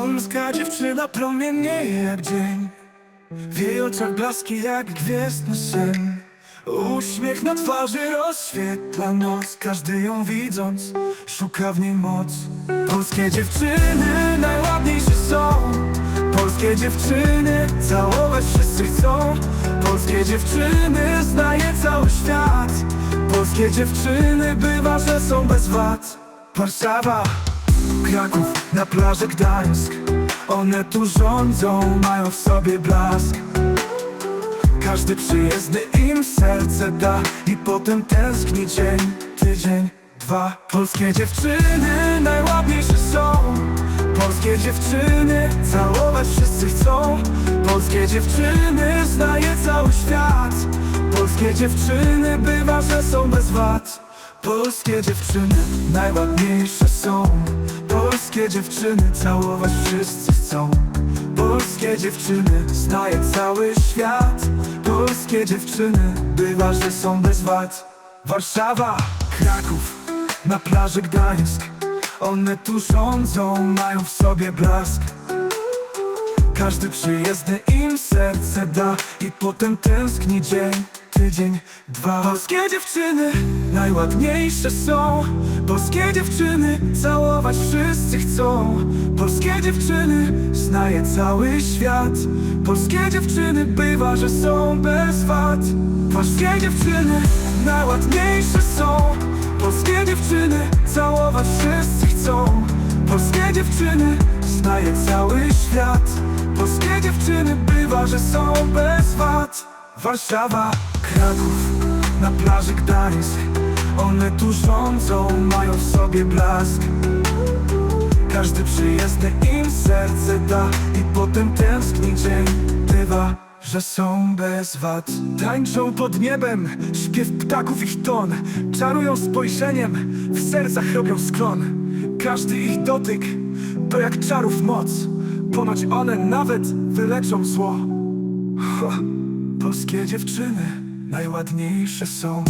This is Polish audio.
Polska dziewczyna promienieje jak dzień. W jej oczach blaski jak gwiezdny sen. Uśmiech na twarzy rozświetla noc Każdy ją widząc szuka w niej moc. Polskie dziewczyny najładniejsze są. Polskie dziewczyny całować wszyscy chcą. Polskie dziewczyny znaje cały świat. Polskie dziewczyny bywa, że są bez wad. Warszawa Kraków, na plaży Gdańsk. One tu rządzą, mają w sobie blask. Każdy przyjezdny im serce da I potem tęskni dzień, tydzień, dwa. Polskie dziewczyny najładniejsze są. Polskie dziewczyny całować wszyscy chcą. Polskie dziewczyny znaje cały świat. Polskie dziewczyny bywa, że są bez wad Polskie dziewczyny najładniejsze są. Polskie dziewczyny całować wszyscy chcą. Polskie dziewczyny znaje cały świat. Polskie dziewczyny bywa, że są bez wad. Warszawa, Kraków, na plaży Gdańsk. One tu rządzą, mają w sobie blask. Każdy przyjezdny im serce da I potem tęskni dzień, tydzień, dwa Polskie dziewczyny najładniejsze są. Polskie dziewczyny całować wszyscy chcą. Polskie dziewczyny znaje cały świat. Polskie dziewczyny bywa, że są bez wad. Polskie dziewczyny najładniejsze są. Polskie dziewczyny całować wszyscy chcą. Polskie dziewczyny znaje cały świat. Polskie dziewczyny bywa, że są bez wad Warszawa, Kraków, na plaży Gdańsk. One tu rządzą, mają w sobie blask. Każdy przyjezdny im serce da I potem tęskni dzień. Bywa, że są bez wad. Tańczą pod niebem, śpiew ptaków ich ton. Czarują spojrzeniem, w sercach robią sklon. Każdy ich dotyk to jak czarów moc. Ponoć one nawet wyleczą zło Polskie dziewczyny najładniejsze są